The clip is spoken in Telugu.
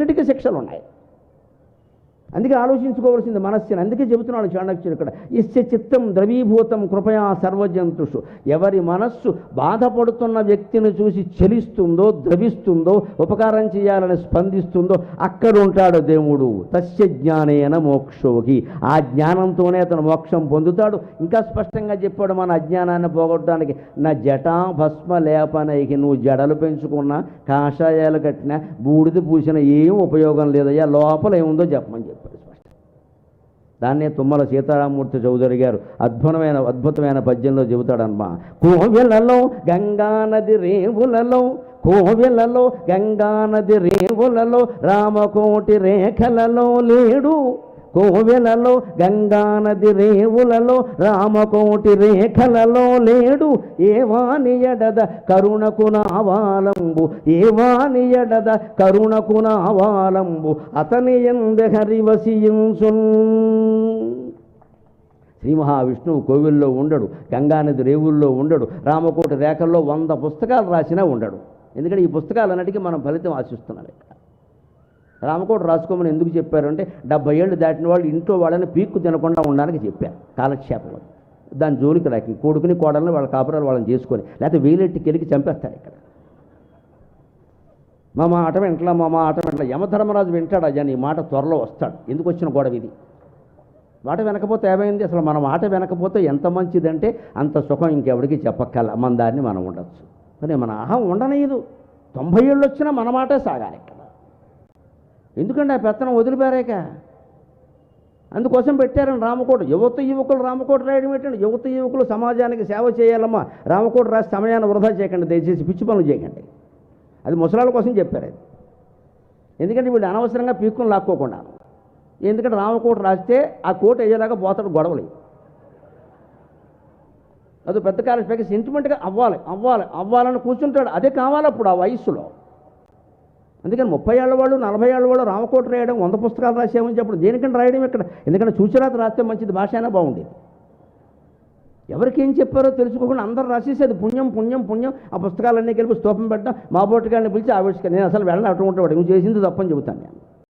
అన్నిటికీ శిక్షలు ఉన్నాయి. అందుకే ఆలోచించుకోవాల్సింది మనస్సుని. అందుకే చెబుతున్నాడు చాణక్యుడు ఇక్కడ ఇస్య చిత్తం ద్రవీభూతం కృపయా సర్వజంతుషు. ఎవరి మనస్సు బాధపడుతున్న వ్యక్తిని చూసి చలిస్తుందో ద్రవిస్తుందో ఉపకారం చేయాలని స్పందిస్తుందో అక్కడ ఉంటాడు దేవుడు. తస్య జ్ఞానేన మోక్షోగి ఆ జ్ఞానంతోనే అతను మోక్షం పొందుతాడు. ఇంకా స్పష్టంగా చెప్పాడు మన అజ్ఞానాన్ని పోగొట్టడానికి నా జటా భస్మ లేపనైకి నువ్వు జడలు పెంచుకున్నా కాషాయాలు కట్టినా బూడిద పూసిన ఏం ఉపయోగం లేదయ్యా. లోపల ఏముందో చెప్పమని చెప్పి. దాన్నే తుమ్మల సీతారామూర్తి చౌదరి గారు అద్భుతమైన అద్భుతమైన పద్యంలో చెబుతాడమ్మా కోవెలలో గంగానది రేవులలో కోవెలలో గంగానది రేవులలో రామకోటి రేఖలలో లేడు. కోవెలలో గంగానది రేవులలో రామకోటి రేఖలలో లేడు. ఏవాని ఎడద కరుణకు నావాలంబు ఏవాని ఎడద కరుణకు నావాలంబు అతని ఎందె హరివసియించున్ శ్రీ మహావిష్ణువు కోవిల్లో ఉండడు గంగానది రేవుల్లో ఉండడు రామకోటి రేఖల్లో వంద పుస్తకాలు రాసినా ఉండడు. ఎందుకంటే ఈ పుస్తకాలన్నిటికీ మనం ఫలితం ఆశిస్తున్నాం. ఇక్కడ రామకోట రాసుకోమని ఎందుకు చెప్పారంటే డెబ్బై ఏళ్ళు దాటిన వాళ్ళు ఇంట్లో వాళ్ళని పీక్కు తినకుండా ఉండడానికి చెప్పారు కాలక్షేపం దాని జోలికి రాకి కొడుకుని కోడల్ని వాళ్ళ కాపురాలు వాళ్ళని చేసుకొని లేకపోతే వేలెట్టి కెలికి చంపేస్తారు ఇక్కడ. మా ఆట వెంటలా మా ఆట వెంటలా. యమధర్మరాజు వింటాడు అయ్యా నీ మాట త్వరలో వస్తాడు. ఎందుకు వచ్చిన గొడవ ఇది? మాట వెనకపోతే ఏమైంది? అసలు మన మాట వెనకపోతే ఎంత మంచిదంటే అంత సుఖం ఇంకెవడికి చెప్పక్కల మన దాన్ని మనం ఉండొచ్చు. కానీ మన అహం ఉండనీయదు. తొంభై ఏళ్ళు వచ్చినా మన మాటే సాగాలి ఇక్కడ. ఎందుకంటే ఆ పెత్తనం వదిలిపారాక అందుకోసం పెట్టారని రామకోట. యువత యువకులు రామకోట రాయడం ఏంటండి యువత యువకులు సమాజానికి సేవ చేయాలమ్మా. రామకోట రాసి సమయాన్ని వృధా చేయకండి దయచేసి పిచ్చి పనులు చేయకండి. అది ముసలాళ్ళ కోసం చెప్పారు అది. ఎందుకంటే వీళ్ళు అనవసరంగా పీక్కుని లాక్కోకుండా. ఎందుకంటే రామకోట రాస్తే ఆ కోట అయ్యేలాగా పోతాడు గొడవలు. అది పెద్ద కాలేజ్ సెంటిమెంట్గా అవ్వాలి అవ్వాలి అవ్వాలని కూర్చుంటాడు. అదే కావాలి అప్పుడు ఆ వయస్సులో. అందుకని ముప్పై ఏళ్ళ వాళ్ళు నలభై ఏళ్ళ వాళ్ళు రామకోట రాయడం వంద పుస్తకాలు రాసామని చెప్పడం దేనికని రాయడం ఇక్కడ ఎందుకంటే చూచిరాత రాస్తే మంచిది భాష అయినా బాగుండేది. ఎవరికి ఏం చెప్పారో తెలుసుకోకుండా అందరూ రాసేసేది పుణ్యం పుణ్యం పుణ్యం. ఆ పుస్తకాలన్నీ కలిపి స్తూపం పెట్టడం మా బోటుగాడిని పిలిచి ఆవిష్కరణ నేను అసలు వెళ్ళను అటువంటి వాడు. నువ్వు చేసింది తప్పని చెబుతాను నేను.